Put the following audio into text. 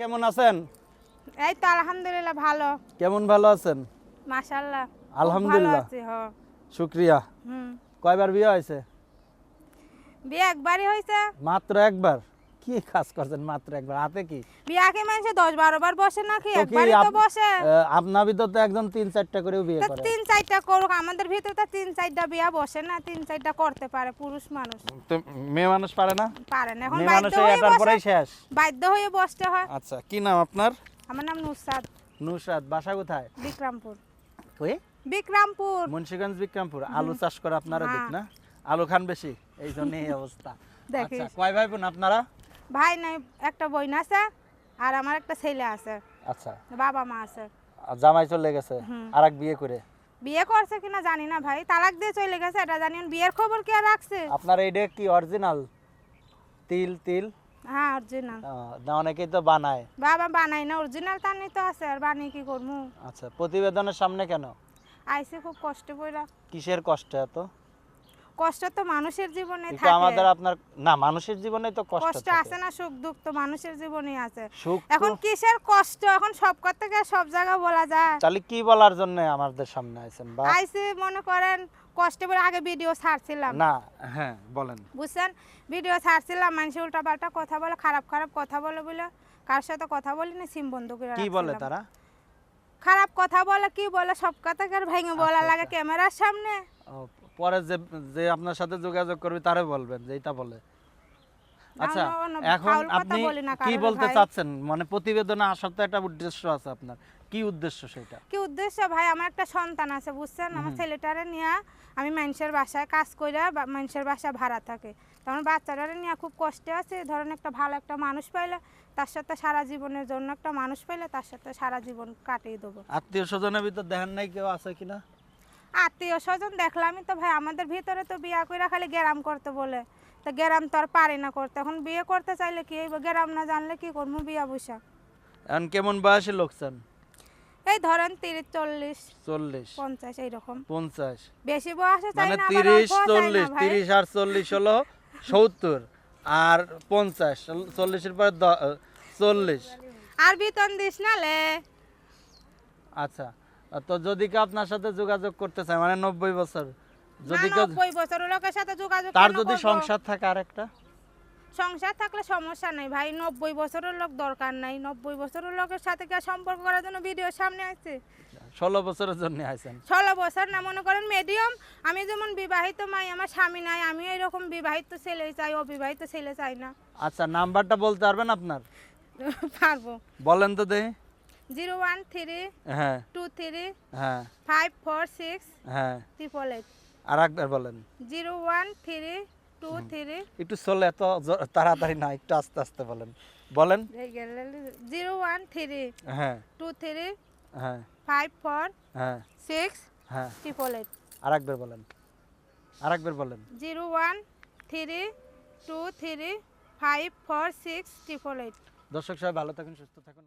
কেমন আছেন? এই তো আলহামদুলিল্লাহ ভালো। কেমন ভালো আছেন? মাশাআল্লাহ আলহামদুলিল্লাহ। শুকরিয়া শুক্রিয়া। হুম। কয়বার বিয়ে হয়েছে? বিয়ে একবারই হয়েছে। মাত্র একবার? কি কাজ করছেন মাত্র একবার? হাতে কি? বিয়ে মানুষে বারো বার বসে নাকি? একবারই তো বসে। আপনার ভিতর তো একজন তিন চারটা বিয়ে করে। তিন চারটা করুক আমাদের ভিতরে তো তিন চারটা বিয়া বসে না তিন চারটা করতে পারে পুরুষ মানুষ। তো মেয়ে মানুষ পারে না? পারে না এখন বাধ্য হয়ে এটার পরেই শেষ। বাধ্য হয়ে বসতে হয়। আচ্ছা কি নাম আপনার? আমার নাম নুসরাত। নুসরাত বাসা কোথায়? বিক্রমপুর। ওই বিক্রমপুর। মুন্সিগঞ্জ বিক্রমপুর। আলু চাষ করে আপনারা দিক না? আলু খান বেশি এই জন্য এই অবস্থা। আচ্ছা কয় ভাই বোন আপনারা? ভাই নাই একটা বোন আছে আর আমার একটা ছেলে আছে। আচ্ছা। বাবা মা আছে। আর জামাই চলে গেছে। আর এক বিয়ে করে? বিয়ে করছে কিনা জানি না ভাই। তালাক দিয়ে চলে গেছে এটা জানি না। বিয়ের খবর কে রাখছে? আপনার এইটা কি অরিজিনাল? তিল তিল? হ্যাঁ অরিজিনাল। না অনেকেই তো বানায়। বাবা বানাই না অরিজিনাল তার তো আছে। আর বানিয়ে কি করব? আচ্ছা প্রতিবেদনের সামনে কেন? আইসে খুব কষ্ট পড়া। কিসের কষ্ট এত? কষ্ট তো মানুষের জীবনে থাকে। আমাদের আপনার না মানুষের জীবনে তো কষ্ট কষ্ট আছে না সুখ দুঃখ তো মানুষের জীবনে আছে। এখন কিসের কষ্ট? এখন সব কথা সব জায়গা বলা যায়। তাহলে কি বলার জন্য আমাদের সামনে আছেন বা আইসে মনে করেন কষ্ট করে আগে ভিডিও ছাড়ছিলাম। না হ্যাঁ বলেন। বুঝছেন? ভিডিও ছাড়ছিলাম মানুষ উল্টা পাল্টা কথা বলে খারাপ খারাপ কথা বলে বলে কার সাথে কথা বলি না সিম বন্ধ করে কি বলে তারা? খারাপ কথা বলে কি বলে সব কথা আর ভেঙে বলা আচ্ছা, লাগে আচ্ছা। ক্যামেরার সামনে? ও, পরে যে যে আপনার সাথে যোগাযোগ করবে তারে বলবেন যে এটা বলে। আচ্ছা এখন আপনি কি বলতে চাচ্ছেন? মানে প্রতিবেদনে আসার তো একটা উদ্দেশ্য আছে আপনার। কি উদ্দেশ্য সেটা? কি উদ্দেশ্য? ভাই আমার একটা সন্তান আছে বুঝছেন? আমার ছেলেটারে নিয়ে আমি মানুষের বাসায় কাজ করে মানুষের বাসায় ভাড়া থাকে। তো আমার বাচ্চাটারে নিয়ে খুব কষ্টে আছে ধরেন একটা ভালো একটা মানুষ পাইলে তার সাথে সারা জীবনের জন্য একটা মানুষ পাইলে তার সাথে সারা জীবন কাটিয়ে দেবো। আত্মীয় স্বজনের ভিতর দেখেন নাই কেউ আছে কিনা? আত্মীয় স্বজন দেখলামই তো ভাই আমাদের ভিতরে তো বিয়া করে খালি গ্যারাম করতে বলে। তো গ্যারাম তো আর পারি না করতে। এখন বিয়ে করতে চাইলে কি হইব? গ্যারাম না জানলে কি করব? বিয়া বসা এখন কেমন বয়সী লোক চান? এই ধরেন তিরিশ চল্লিশ চল্লিশ। পঞ্চাশ এইরকম। পঞ্চাশ। বেশি বয়সে চাই মানে না তিরিশ চল্লিশ তিরিশ আর চল্লিশ হলো সত্তর আর পঞ্চাশ। চল্লিশের পরে চল্লিশ। আর বেতন দিস না লে। আচ্ছা। তো যদি কেউ আপনার সাথে যোগাযোগ করতে চায় মানে নব্বই বছর যদি কেউ বছর লোকের সাথে যোগাযোগ তার যদি সংসার থাকে আরেকটা? সংসার থাকলে সমস্যা নাই ভাই নব্বই বছরের লোক দরকার নাই। নব্বই বছরের লোকের সাথে কি সম্পর্ক করার জন্য ভিডিও সামনে আসছে ষোলো বছরের জন্য আইছেন। ষোলো বছর না মনে করেন মিডিয়াম আমি যেমন বিবাহিত মাই আমার স্বামী নাই আমি এরকম বিবাহিত ছেলে চাই অবিবাহিত ছেলে চাই না। আচ্ছা নাম্বারটা বলতে পারবেন আপনার? পারব। বলেন তো দেখি। জিরো ওয়ান থ্রি হ্যাঁ। টু থ্রি হ্যাঁ। ফাইভ ফোর সিক্স হ্যাঁ। Triple eight. আর একবার বলেন। Zero one three two three একটু চলে এত তাড়াতাড়ি না একটু আস্তে আস্তে বলেন। বলেন। জিরো ওয়ান থ্রি হ্যাঁ। টু থ্রি হ্যাঁ। ফাইভ ফোর হ্যাঁ। সিক্স হ্যাঁ। Triple eight. আর একবার বলেন। আর একবার বলেন। Zero one three two three five four six triple eight. দর্শক সবাই ভালো থাকুন সুস্থ থাকুন।